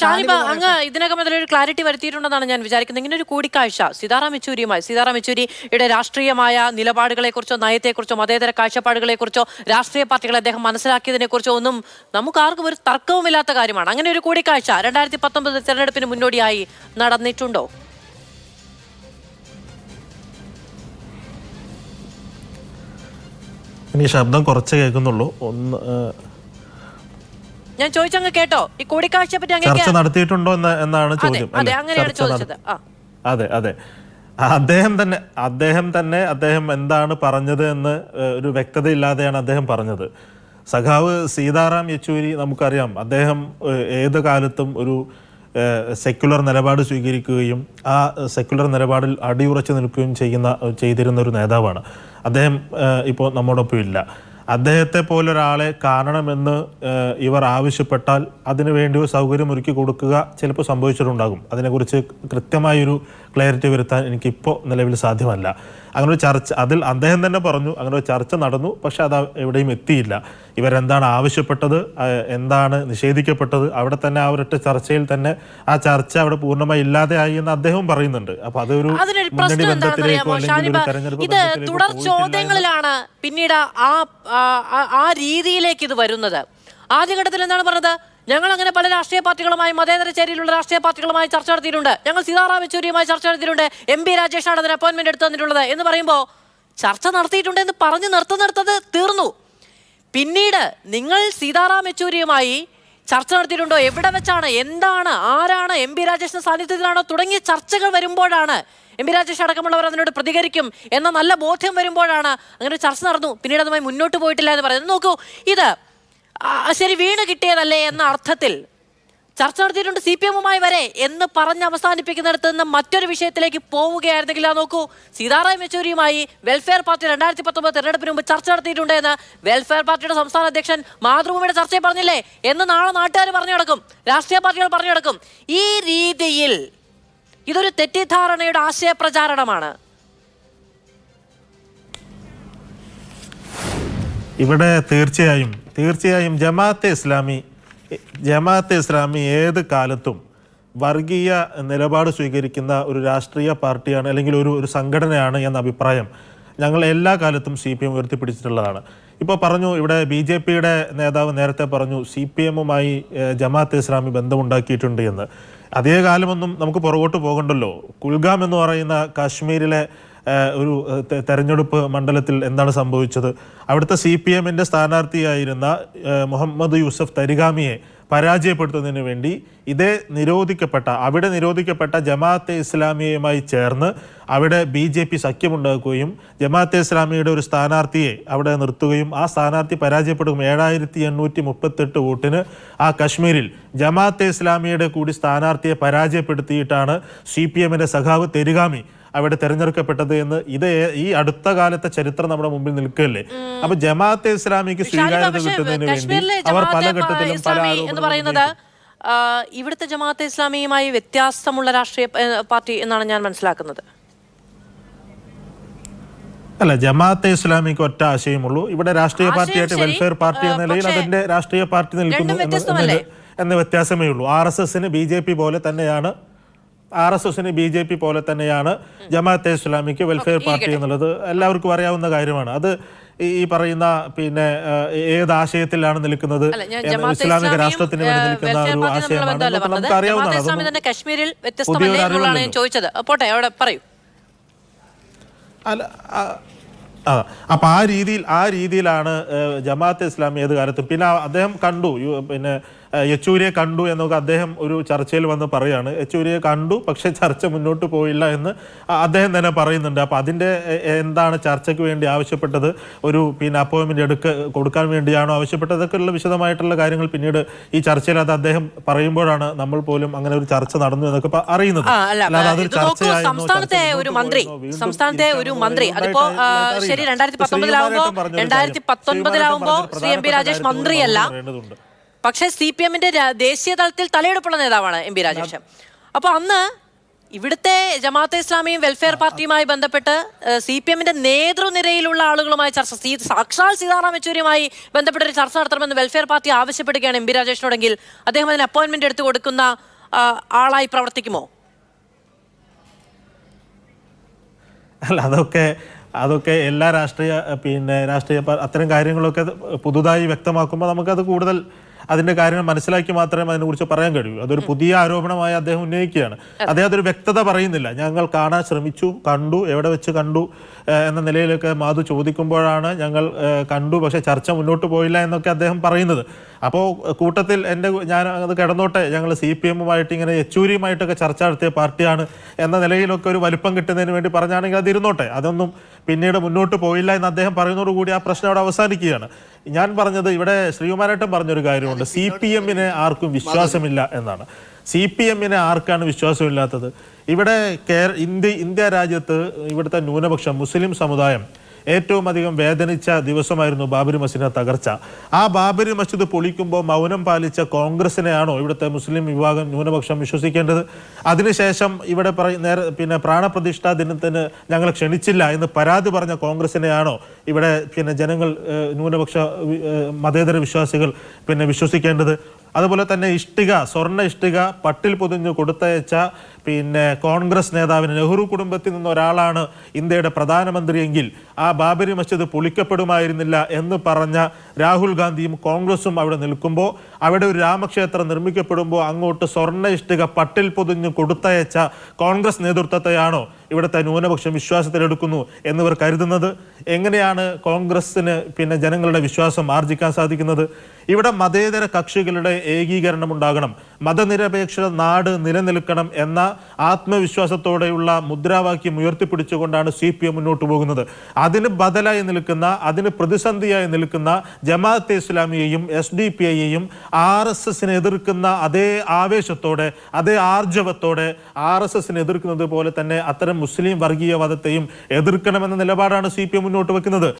ഷാനിബ അങ്ങ് ഇതിനകം അതിലൊരു ക്ലാരിറ്റി വരുത്തിയിട്ടുണ്ടെന്നാണ് ഞാൻ വിചാരിക്കുന്നത്. ഇങ്ങനെ ഒരു കൂടിക്കാഴ്ച സീതാറാം യെച്ചൂരിയുമായി സീതാറാം യെച്ചൂരിയുടെ രാഷ്ട്രീയമായ നിലപാടുകളെക്കുറിച്ചോ നയത്തെക്കുറിച്ചോ മതേതര കാഴ്ചപ്പാടുകളെക്കുറിച്ചോ രാഷ്ട്രീയ പാർട്ടികളെ അദ്ദേഹം മനസ്സിലാക്കിയതിനെക്കുറിച്ചോ ഒന്നും നമുക്ക് ആർക്കും ഒരു തർക്കവുമില്ലാത്ത കാര്യമാണ്. അങ്ങനെ ഒരു കൂടിക്കാഴ്ച രണ്ടായിരത്തി പത്തൊമ്പത് തെരഞ്ഞെടുപ്പിന് മുന്നോടിയായി നടന്നിട്ടുണ്ടോ? ഇനി ശബ്ദം കുറച്ച് കേൾക്കുന്നുള്ളൂ. ഒന്ന് ഞാൻ ചോദിച്ചങ്ങ് കേട്ടോ. ഈ കൂടിക്കാഴ്ചയെ പറ്റി ചർച്ച അങ്ങേക്ക് നടത്തിയിട്ടുണ്ടോ എന്ന് എന്നാണ് അതെ ചോദ്യം. അതെ അല്ലേ? അങ്ങനെയാണ് ചർച്ച നട- ചോദിച്ചത്. ആ. അതെ അതെ. അദ്ദേഹം തന്നെ അദ്ദേഹം തന്നെ അദ്ദേഹം എന്താണ് പറഞ്ഞത് എന്ന് ഏഹ്, ഒരു വ്യക്തതയില്ലാതെയാണ് അദ്ദേഹം പറഞ്ഞത്. സഖാവ് സീതാറാം യെച്ചൂരി നമുക്കറിയാം അദ്ദേഹം ഏഹ്, ഏത് കാലത്തും ഒരു സെക്യുലർ നിലപാട് സ്വീകരിക്കുകയും ആ സെക്യുലർ നിലപാടിൽ അടിയുറച്ചു നിൽക്കുകയും ചെയ്യുന്ന ചെയ്തിരുന്ന ഒരു നേതാവാണ്. അദ്ദേഹം ഇപ്പോൾ നമ്മോടൊപ്പം ഇല്ല അദ്ദേഹത്തെ പോലെ ഒരാളെ കാണണമെന്ന് ഇവർ ആവശ്യപ്പെട്ടാൽ അതിനുവേണ്ടി ഒരു സൗകര്യം ഒരുക്കി കൊടുക്കുക ചിലപ്പോൾ സംഭവിച്ചിട്ടുണ്ടാകും. അതിനെക്കുറിച്ച് കൃത്യമായൊരു ക്ലാരിറ്റി വരുത്താൻ എനിക്കിപ്പോൾ നിലവിൽ സാധ്യമല്ല. അങ്ങനെ ഒരു ചർച്ച അതിൽ അദ്ദേഹം തന്നെ പറഞ്ഞു അങ്ങനെ ഒരു ചർച്ച നടന്നു പക്ഷെ അത് എവിടെയും എത്തിയില്ല. ഇവരെന്താണ് ആവശ്യപ്പെട്ടത് എന്താണ് നിഷേധിക്കപ്പെട്ടത് അവിടെ തന്നെ ആ ഒരൊറ്റ ചർച്ചയിൽ തന്നെ ആ ചർച്ച അവിടെ പൂർണമായി ഇല്ലാതെയായി എന്ന് അദ്ദേഹവും പറയുന്നുണ്ട്. അപ്പൊ അതൊരു മുന്നണി ബന്ധത്തിലേക്കോ ഇത് തുടർ ചോദ്യങ്ങളിലാണ് പിന്നീട് ആ- ആ രീതിയിലേക്ക് ഇത് വരുന്നത്. ആദ്യഘട്ടത്തിൽ എന്താണ് പറഞ്ഞത്? ഞങ്ങൾ അങ്ങനെ പല രാഷ്ട്രീയ പാർട്ടികളുമായി മതേതര ചേരിയിലുള്ള രാഷ്ട്രീയ പാർട്ടികളുമായി ചർച്ച നടത്തിയിട്ടുണ്ട്. ഞങ്ങൾ സീതാറാം യെച്ചൂരിയുമായി ചർച്ച നടത്തിയിട്ടുണ്ട്. എം പി രാജേഷാണ് അതിന് അപ്പോയിന്റ്മെന്റ് എടുത്തു തന്നിട്ടുള്ളത് എന്ന് പറയുമ്പോൾ ചർച്ച നടത്തിയിട്ടുണ്ട് എന്ന് പറഞ്ഞ് നിർത്തുന്നിടത്തത് തീർന്നു. പിന്നീട് നിങ്ങൾ സീതാറാം യെച്ചൂരിയുമായി ചർച്ച നടത്തിയിട്ടുണ്ടോ? എവിടെ വെച്ചാണ്? എന്താണ്? ആരാണ്? എം പി രാജേഷിന്റെ സാന്നിധ്യത്തിലാണോ? തുടങ്ങിയ ചർച്ചകൾ വരുമ്പോഴാണ് എം പി രാജേഷ് അടക്കമുള്ളവർ അതിനോട് പ്രതികരിക്കും എന്ന നല്ല ബോധ്യം വരുമ്പോഴാണ് അങ്ങനെ ചർച്ച നടന്നു. പിന്നീട് അതുമായി മുന്നോട്ട് പോയിട്ടില്ല എന്ന് പറയുന്നത്. നോക്കൂ ഇത് ശരി വീണ് കിട്ടിയതല്ലേ എന്ന അർത്ഥത്തിൽ ചർച്ച നടത്തിയിട്ടുണ്ട് സി പി എമ്മുമായി വരെ എന്ന് പറഞ്ഞ് അവസാനിപ്പിക്കുന്നിടത്ത് നിന്ന് മറ്റൊരു വിഷയത്തിലേക്ക് പോവുകയായിരുന്നെങ്കിൽ ആ നോക്കൂ സീതാറാം യെച്ചൂരിയുമായി വെൽഫെയർ പാർട്ടി രണ്ടായിരത്തി പത്തൊമ്പത് തെരഞ്ഞെടുപ്പിന് മുമ്പ് ചർച്ച നടത്തിയിട്ടുണ്ട് എന്ന് വെൽഫെയർ പാർട്ടിയുടെ സംസ്ഥാന അധ്യക്ഷൻ മാതൃഭൂമിയുടെ ചർച്ചയിൽ പറഞ്ഞില്ലേ? എന്ന് നാളെ നാട്ടുകാർ പറഞ്ഞു നടക്കും രാഷ്ട്രീയ പാർട്ടികൾ പറഞ്ഞു കിടക്കും. ഈ രീതിയിൽ ഇതൊരു തെറ്റിദ്ധാരണയുടെ ആശയപ്രചാരണമാണ്. ഇവിടെ തീർച്ചയായും തീർച്ചയായും ജമാഅത്തെ ഇസ്ലാമി ജമാഅത്തെ ഇസ്ലാമി ഏത് കാലത്തും വർഗീയ നിലപാട് സ്വീകരിക്കുന്ന ഒരു രാഷ്ട്രീയ പാർട്ടിയാണ് അല്ലെങ്കിൽ ഒരു ഒരു സംഘടനയാണ് എന്ന അഭിപ്രായം ഞങ്ങൾ എല്ലാ കാലത്തും സി പി എം ഉയർത്തിപ്പിടിച്ചിട്ടുള്ളതാണ്. ഇപ്പോൾ പറഞ്ഞു ഇവിടെ ബി ജെ പിയുടെ നേതാവ് നേരത്തെ പറഞ്ഞു സി പി എമ്മുമായി ജമാഅത്തെ ഇസ്ലാമി ബന്ധമുണ്ടാക്കിയിട്ടുണ്ട് എന്ന്. അതേ കാലമൊന്നും നമുക്ക് പുറകോട്ട് പോകണ്ടല്ലോ. കുൽഗാം എന്ന് പറയുന്ന കാശ്മീരിലെ ഒരു തെരഞ്ഞെടുപ്പ് മണ്ഡലത്തിൽ എന്താണ് സംഭവിച്ചത്? അവിടുത്തെ സി പി എമ്മിന്റെ സ്ഥാനാർത്ഥിയായിരുന്ന മുഹമ്മദ് യൂസഫ് തരിഗാമിയെ പരാജയപ്പെടുത്തുന്നതിന് വേണ്ടി ഇതേ നിരോധിക്കപ്പെട്ട അവിടെ നിരോധിക്കപ്പെട്ട ജമാഅത്തെ ഇസ്ലാമിയയുമായി ചേർന്ന് അവിടെ ബി ജെ പി സഖ്യമുണ്ടാക്കുകയും ജമാഅത്തെ ഇസ്ലാമിയുടെ ഒരു സ്ഥാനാർത്ഥിയെ അവിടെ നിർത്തുകയും ആ സ്ഥാനാർത്ഥി പരാജയപ്പെടുകയും ഏഴായിരത്തി എണ്ണൂറ്റി മുപ്പത്തെട്ട് വോട്ടിന് ആ കശ്മീരിൽ ജമാഅത്തെ ഇസ്ലാമിയുടെ കൂടി സ്ഥാനാർത്ഥിയെ പരാജയപ്പെടുത്തിയിട്ടാണ് സി പി എമ്മിന്റെ സഖാവ് തെരിഗാമി അവിടെ തെരഞ്ഞെടുക്കപ്പെട്ടത് എന്ന് ഇത് ഈ അടുത്ത കാലത്തെ ചരിത്രം നമ്മുടെ മുമ്പിൽ നിൽക്കുകയല്ലേ? അപ്പൊ ജമാഅത്തെ ഇസ്ലാമിക്ക് സ്വീകാര്യത കിട്ടുന്നതിന് വേണ്ടി അവർ പല ഘട്ടത്തിലും പല ഇവിടുത്തെ ജമാഅത്തെ ഇസ്ലാമിയുമായി വ്യത്യാസമുള്ള രാഷ്ട്രീയ പാർട്ടി എന്നാണ് ഞാൻ മനസ്സിലാക്കുന്നത്. അല്ല ജമാഅത്തെ ഇസ്ലാമിക്ക് ഒറ്റ ആശയമുള്ളൂ. ഇവിടെ രാഷ്ട്രീയ പാർട്ടിയായിട്ട് വെൽഫെയർ പാർട്ടി എന്ന നിലയിൽ അതിന്റെ രാഷ്ട്രീയ പാർട്ടി നിൽക്കുന്നു എന്ന വ്യത്യാസമേ ഉള്ളൂ. ആർ എസ് എസിന് ബി ജെ പി പോലെ തന്നെയാണ് ആർ എസ് എസിന് ബി ജെ പി പോലെ തന്നെയാണ് ജമാഅത്തെ ഇസ്ലാമിക്ക് വെൽഫെയർ പാർട്ടി എന്നുള്ളത് എല്ലാവർക്കും അറിയാവുന്ന കാര്യമാണ്. അത് ഈ പറയുന്ന പിന്നെ ഏത് ആശയത്തിലാണ് നിൽക്കുന്നത്? ഇസ്ലാമിക രാഷ്ട്രത്തിന് വേണ്ടി നിൽക്കുന്ന ഒരു ആശയമാണ്. നമുക്ക് അറിയാവുന്നതാണ് കശ്മീരിൽ പുതിയൊരു വ്യത്യസ്തമല്ലേ. ചോദിച്ചത്. പോട്ടെ അവിടെ പറയൂ. അല്ല ആ, ആ അപ്പൊ ആ രീതിയിൽ ആ രീതിയിലാണ് ജമാഅത്തെ ഇസ്ലാമി ഏത് കാലത്തും. പിന്നെ അദ്ദേഹം കണ്ടു പിന്നെ യെച്ചൂരിയെ കണ്ടു എന്നൊക്കെ അദ്ദേഹം ഒരു ചർച്ചയിൽ വന്ന് പറയുകയാണ് യെച്ചൂരിയെ കണ്ടു പക്ഷേ ചർച്ച മുന്നോട്ട് പോയില്ല എന്ന് അദ്ദേഹം തന്നെ പറയുന്നുണ്ട്. അപ്പം അതിന്റെ എന്താണ് ചർച്ചയ്ക്ക് വേണ്ടി ആവശ്യപ്പെട്ടത്? ഒരു പിന്നെ അപ്പോയിൻമെന്റ് എടുക്ക കൊടുക്കാൻ വേണ്ടിയാണോ ആവശ്യപ്പെട്ടത്? അതൊക്കെയുള്ള വിശദമായിട്ടുള്ള കാര്യങ്ങൾ പിന്നീട് ഈ ചർച്ചയിൽ അത് അദ്ദേഹം പറയുമ്പോഴാണ് നമ്മൾ പോലും അങ്ങനെ ഒരു ചർച്ച നടന്നു എന്നൊക്കെ അറിയുന്നത്. അല്ലാതെ അതൊരു സംസ്ഥാനത്തെ ഒരു മന്ത്രി സംസ്ഥാനത്തെ ഒരു മന്ത്രി അതിപ്പോ. ശരി രണ്ടായിരത്തി പത്തൊമ്പതിലാവുമ്പോ രണ്ടായിരത്തി പത്തൊൻപതിലാവുമ്പോ ശ്രീ എം പി രാജേഷ് മന്ത്രിയല്ല. പക്ഷേ സി പി എമ്മിന്റെ ദേശീയ തലത്തിൽ തലയെടുപ്പുള്ള നേതാവാണ് എം പി രാജേഷ്. അപ്പൊ അന്ന് ഇവിടുത്തെ ജമാഅത്തെ ഇസ്ലാമിയും വെൽഫെയർ പാർട്ടിയുമായി ബന്ധപ്പെട്ട് സി പി എമ്മിന്റെ നേതൃനിരയിലുള്ള ആളുകളുമായി ചർച്ച സീ- സാക്ഷാൽ സീതാറാം യെച്ചൂരിയുമായി ബന്ധപ്പെട്ട ഒരു ചർച്ച നടത്തണമെന്ന് വെൽഫെയർ പാർട്ടി ആവശ്യപ്പെടുകയാണ് എം പി രാജേഷിനോടെങ്കിൽ അദ്ദേഹം അതിന് അപ്പോയിന്റ്മെന്റ് എടുത്തു കൊടുക്കുന്ന ആളായി പ്രവർത്തിക്കുമോ? അല്ല അതൊക്കെ അതൊക്കെ എല്ലാ രാഷ്ട്രീയ പിന്നെ രാഷ്ട്രീയ അത്തരം കാര്യങ്ങളൊക്കെ പുതുതായി വ്യക്തമാക്കുമ്പോൾ നമുക്കത് കൂടുതൽ അതിന്റെ കാര്യങ്ങൾ മനസ്സിലാക്കി മാത്രമേ അതിനെക്കുറിച്ച് പറയാൻ കഴിയൂ. അതൊരു പുതിയ ആരോപണമായി അദ്ദേഹം ഉന്നയിക്കുകയാണ്. അദ്ദേഹം അതൊരു വ്യക്തത പറയുന്നില്ല. ഞങ്ങൾ കാണാൻ ശ്രമിച്ചു കണ്ടു എവിടെ വെച്ച് കണ്ടു എന്ന നിലയിലൊക്കെ മാധു ചോദിക്കുമ്പോഴാണ് ഞങ്ങൾ കണ്ടു. പക്ഷേ ചർച്ച മുന്നോട്ട് പോയില്ല എന്നൊക്കെ അദ്ദേഹം പറയുന്നത്. അപ്പോൾ കൂട്ടത്തിൽ എന്റെ ഞാൻ അത് കിടന്നോട്ടെ. ഞങ്ങൾ സി പി എമ്മുമായിട്ട് ഇങ്ങനെ യെച്ചൂരിയുമായിട്ടൊക്കെ ചർച്ച നടത്തിയ പാർട്ടിയാണ് എന്ന നിലയിലൊക്കെ ഒരു വലുപ്പം കിട്ടുന്നതിന് വേണ്ടി പറഞ്ഞാണെങ്കിൽ അത് ഇരുന്നോട്ടെ അതൊന്നും പിന്നീട് മുന്നോട്ട് പോയില്ല എന്ന് അദ്ദേഹം പറയുന്നതോടുകൂടി ആ പ്രശ്നം അവിടെ അവസാനിക്കുകയാണ്. ഞാൻ പറഞ്ഞത് ഇവിടെ ശ്രീകുമാരേട്ടൻ പറഞ്ഞൊരു കാര്യമുണ്ട്. സി പി എമ്മിന് ആർക്കും വിശ്വാസമില്ല എന്നാണ്. സി പി എമ്മിന് ആർക്കാണ് വിശ്വാസമില്ലാത്തത്? ഇവിടെ കേര ഇന്ത്യ ഇന്ത്യ രാജ്യത്ത് ഇവിടുത്തെ ന്യൂനപക്ഷം മുസ്ലിം സമുദായം ഏറ്റവും അധികം വേദനിച്ച ദിവസമായിരുന്നു ബാബരി മസ്ജിദിന്റെ തകർച്ച. ആ ബാബരി മസ്ജിദ് പൊളിക്കുമ്പോൾ മൗനം പാലിച്ച കോൺഗ്രസിനെയാണോ ഇവിടുത്തെ മുസ്ലിം വിഭാഗം ന്യൂനപക്ഷം വിശ്വസിക്കേണ്ടത്? അതിനുശേഷം ഇവിടെ പറ പിന്നെ പ്രാണപ്രതിഷ്ഠാ ദിനത്തിന് ഞങ്ങൾ ക്ഷണിച്ചില്ല എന്ന് പരാതി പറഞ്ഞ കോൺഗ്രസിനെയാണോ ഇവിടെ പിന്നെ ജനങ്ങൾ ന്യൂനപക്ഷ മതേതര വിശ്വാസികൾ പിന്നെ വിശ്വസിക്കേണ്ടത്? അതുപോലെ തന്നെ ഇഷ്ടിക സ്വർണ ഇഷ്ടിക പട്ടിൽ പൊതിഞ്ഞ് കൊടുത്തയച്ച പിന്നെ കോൺഗ്രസ് നേതാവിന് നെഹ്റു കുടുംബത്തിൽ നിന്ന് ഒരാളാണ് ഇന്ത്യയുടെ പ്രധാനമന്ത്രിയെങ്കിൽ ആ ബാബരി മസ്ജിദ് പൊളിക്കപ്പെടുമായിരുന്നില്ല എന്ന് പറഞ്ഞ രാഹുൽ ഗാന്ധിയും കോൺഗ്രസും അവിടെ നിൽക്കുമ്പോൾ അവിടെ ഒരു രാമക്ഷേത്രം നിർമ്മിക്കപ്പെടുമ്പോൾ അങ്ങോട്ട് സ്വർണ ഇഷ്ടിക പട്ടിൽ പൊതിഞ്ഞ് കൊടുത്തയച്ച കോൺഗ്രസ് നേതൃത്വത്തെയാണോ ഇവിടുത്തെ ന്യൂനപക്ഷം വിശ്വാസത്തിലെടുക്കുന്നു എന്നിവർ കരുതുന്നത് എങ്ങനെയാണ് കോൺഗ്രസിന് പിന്നെ ജനങ്ങളുടെ വിശ്വാസം ആർജിക്കാൻ സാധിക്കുന്നത്? ഇവിടെ മതേതര കക്ഷികളുടെ ഏകീകരണം ഉണ്ടാകണം മതനിരപേക്ഷ നാട് നിലനിൽക്കണം എന്ന ആത്മവിശ്വാസത്തോടെയുള്ള മുദ്രാവാക്യം ഉയർത്തിപ്പിടിച്ചുകൊണ്ടാണ് സി പി എം മുന്നോട്ട് പോകുന്നത്. അതിന് ബദലായി നിൽക്കുന്ന അതിന് പ്രതിസന്ധിയായി നിൽക്കുന്ന ജമാഅത്തെ ഇസ്ലാമിയെയും എസ് ഡി പി ഐയെയും ആർ എസ് എസിനെ എതിർക്കുന്ന അതേ ആവേശത്തോടെ അതേ ആർജവത്തോടെ ആർ എസ് എസിനെ എതിർക്കുന്നത് പോലെ തന്നെ അത്തരം മുസ്ലിം വർഗീയവാദത്തെയും എതിർക്കണമെന്ന നിലപാടാണ് സി പി എം മുന്നോട്ട് വെക്കുന്നത്